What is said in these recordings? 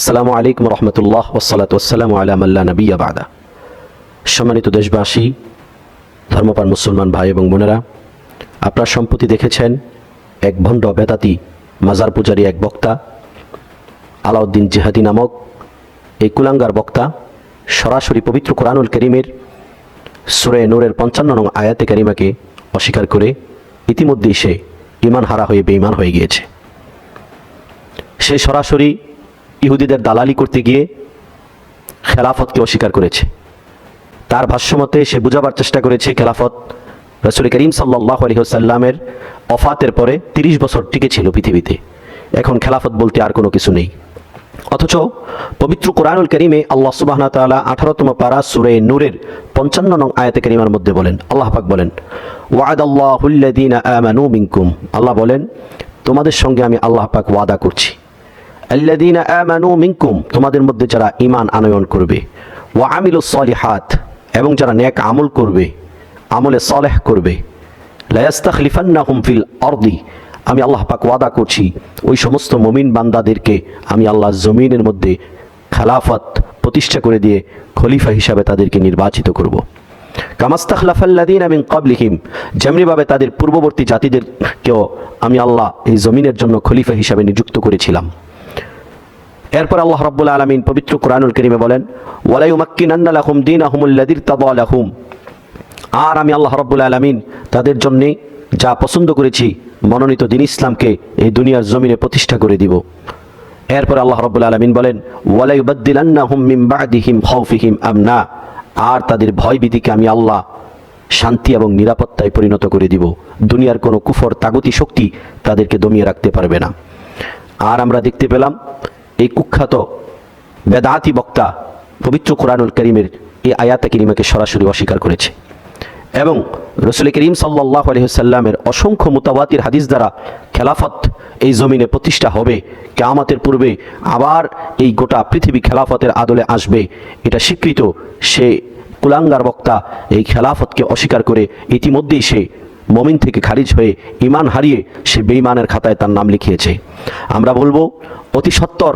আসসালামু আলাইকুম রহমতুল্লাহ ওসালাত ওসালাম আলামাল্লা নবী আবাদা সম্মানিত দেশবাসী ধর্মপান মুসলমান ভাই এবং বোনেরা, আপনার সম্প্রতি দেখেছেন এক ভণ্ড বেতাতি মাজার পূজারী এক বক্তা, আলাউদ্দিন জেহাদি নামক এই কুলাঙ্গার বক্তা সরাসরি পবিত্র কোরআনুল করিমের সুরে নূরের পঞ্চান্ন নং আয়াতে কারিমাকে অস্বীকার করে ইতিমধ্যেই সে ইমান হারা হয়ে বেঈমান হয়ে গিয়েছে। সে সরাসরি ইহুদিদের দালালি করতে গিয়ে খেলাফতকে অস্বীকার করেছে। তার ভাষ্যমতে সে বুঝাবার চেষ্টা করেছে খেলাফত রসুল করিম সাল্লাহ আলহিহসাল্লামের অফাতের পরে তিরিশ বছর টিকে ছিল পৃথিবীতে। এখন খেলাফত বলতে আর কোনো কিছু নেই। অথচ পবিত্র কোরআনুল করিমে আল্লাহ সুবাহ তাআলা আঠারোতম পারা সুরে নূরের পঞ্চান্ন নং আয়াতে করিমার মধ্যে বলেন, আল্লাহ পাক বলেন ওয়াদ মিনকুম। আল্লাহ বলেন, তোমাদের সঙ্গে আমি আল্লাহ পাক ওয়াদা করছি। মিনকুম, তোমাদের মধ্যে যারা ঈমান আনয়ন করবে, ওয়া আমিলুস সলিহাত, এবং যারা নেক আমল করবে, আমলে সলেহ করবে, লায়াস্তাখলিফান্নাহুম ফিল অর্দি আমি আল্লাহ পাক ওয়াদা করছি, ওই সমস্ত মমিন বান্দাদেরকে আমি আল্লাহ জমিনের মধ্যে খেলাফত প্রতিষ্ঠা করে দিয়ে খলিফা হিসাবে তাদেরকে নির্বাচিত করব। কামাস্তাখলাফাল্লাদিন আমিন কাবলিহিম যেমনিভাবে তাদের পূর্ববর্তী জাতিদেরকেও আমি আল্লাহ এই জমিনের জন্য খলিফা হিসাবে নিযুক্ত করেছিলাম। এরপর আল্লাহ রাব্বুল আলামিন পবিত্র কোরআনুল কারীমে বলেন লাহুম দীনাহুমুল্লাযী তাদা লাহুম। আর আমি আল্লাহ রাব্বুল আলামিন তাদের জন্যে যা পছন্দ করেছি, মনোনীত দিন ইসলামকে এই দুনিয়ার জমিনে প্রতিষ্ঠা করে দিব। এরপর আল্লাহ রাব্বুল আলামিন বলেন খাউফিহিম আমনা। আর তাদের ভয়ভীতিকে আমি আল্লাহ শান্তি এবং নিরাপত্তায় পরিণত করে দিব। দুনিয়ার কোনো কুফর, তাগতি শক্তি তাদেরকে দমিয়ে রাখতে পারবে না। আর আমরা দেখতে পেলাম এই কুখ্যাত বেদাতি বক্তা পবিত্র কোরআনুল করিমের এই আয়াত কিরিমাকে সরাসরি অস্বীকার করেছে। এবং রসুল করিম সাল্লাহ আলহিসাল্লামের অসংখ্য মুতাবাতির হাদিস দ্বারা খেলাফত এই জমিনে প্রতিষ্ঠা হবে, কেয়ামতের পূর্বে আবার এই গোটা পৃথিবী খেলাফতের আদলে আসবে, এটা স্বীকৃত সে কুলাঙ্গার বক্তা এই খেলাফতকে অস্বীকার করে ইতিমধ্যেই সে মমিন থেকে খারিজ হয়ে ইমান হারিয়ে সে বেইমানের খাতায় তার নাম লিখিয়েছে। আমরা বলব, অতি সত্বর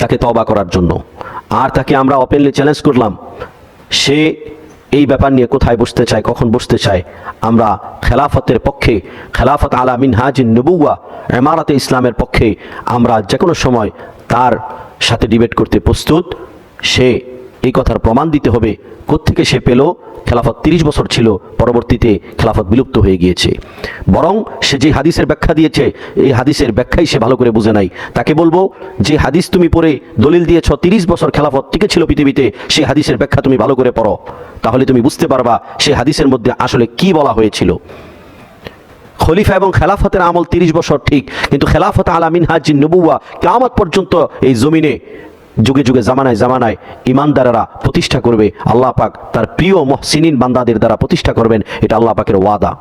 তাকে তবা করার জন্য। আর তাকে আমরা ওপেনলি চ্যালেঞ্জ করলাম, সে এই ব্যাপার নিয়ে কোথায় বসতে চায়, কখন বসতে চায়, আমরা খেলাফতের পক্ষে, খেলাফত আলা মিনহাজ নবুয়া এমারাতে ইসলামের পক্ষে আমরা যে কোনো সময় তার সাথে ডিবেট করতে প্রস্তুত। সে এই কথার প্রমাণ দিতে হবে। কোত্থেকে সে পেল? খেলাফত তিরিশ বছর ছিল, পরবর্তীতে খেলাফত বিলুপ্ত হয়ে গিয়েছে। বরং সে যে হাদিসের ব্যাখ্যা দিয়েছে, এই হাদিসের ব্যাখ্যাই সে ভালো করে বুঝে নাই। তাকে বলব, যে হাদিস তুমি পড়ে দলিল দিয়েছ, তিরিশ বছর খেলাফত টিকে ছিল পৃথিবীতে সেই হাদিসের ব্যাখ্যা তুমি ভালো করে পড়ো। তাহলে তুমি বুঝতে পারবা সেই হাদিসের মধ্যে আসলে কি বলা হয়েছিল। খলিফা এবং খেলাফতের আমল তিরিশ বছর ঠিক, কিন্তু খেলাফত আলা মিনহাজ নবুয়া কেমত পর্যন্ত এই জমিনে যুগে যুগে জামানায় জামানায় ইমানদারেরা প্রতিষ্ঠা করবে। আল্লাহ পাক তার প্রিয় মহসিনিন বান্দাদের দ্বারা প্রতিষ্ঠা করবেন। এটা আল্লাহ পাকের ওয়াদা।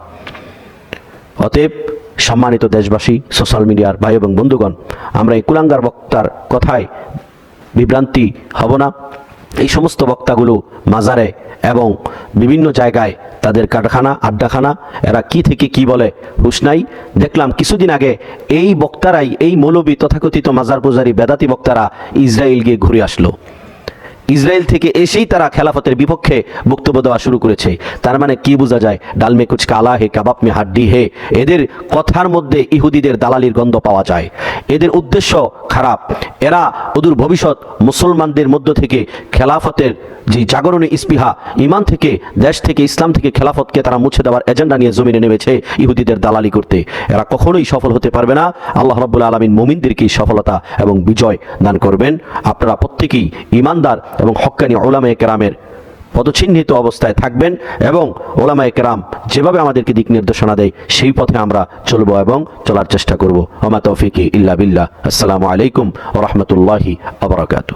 অতএব সম্মানিত দেশবাসী, সোশ্যাল মিডিয়ার ভাই এবং বন্ধুগণ, আমরা এই কুলাঙ্গার বক্তার কথায় বিভ্রান্তি হব না। এই সমস্ত বক্তাগুলো মাজারে এবং বিভিন্ন জায়গায় তাদের কারখানা, আড্ডাখানা, এরা কি থেকে কি বলে হুশ নাই। দেখলাম কিছুদিন আগে এই বক্তারাই, এই মৌলবী তথাকথিত মাজার পূজারী বেদাতি বক্তারা ইসরায়েল গিয়ে ঘুরে আসলো। ইসরায়েল থেকে এসেই তারা খেলাফতের বিপক্ষে বক্তব্য দেওয়া শুরু করেছে। তার মানে কি বোঝা যায়? ডালমে কুচ কালা হে কাবাব মে হাড্ডি হে। এদের কথার মধ্যে ইহুদিদের দালালির গন্ধ পাওয়া যায়। এদের উদ্দেশ্য খারাপ। এরা অদূর ভবিষ্যৎ মুসলমানদের মধ্য থেকে খেলাফতের যে জাগরণী ইস্পিহা, ইমান থেকে, দেশ থেকে, ইসলাম থেকে খেলাফতকে তারা মুছে দেওয়ার এজেন্ডা নিয়ে জমিনে নেমেছে ইহুদিদের দালালি করতে। এরা কখনোই সফল হতে পারবে না। আল্লাহ রব্বুল আলমিন মোমিনদেরকেই সফলতা এবং বিজয় দান করবেন। আপনারা প্রত্যেকেই ইমানদার এবং হক্কানি ওলামা কেরামের পদচিহ্নিত অবস্থায় থাকবেন এবং ওলামা কেরাম যেভাবে আমাদেরকে দিক নির্দেশনা দেয়, সেই পথে আমরা চলব এবং চলার চেষ্টা করব। আমা তৌফিক ইল্লা বিল্লাহ। আসসালামু আলাইকুম রহমতুল্লাহি আবরাকাতু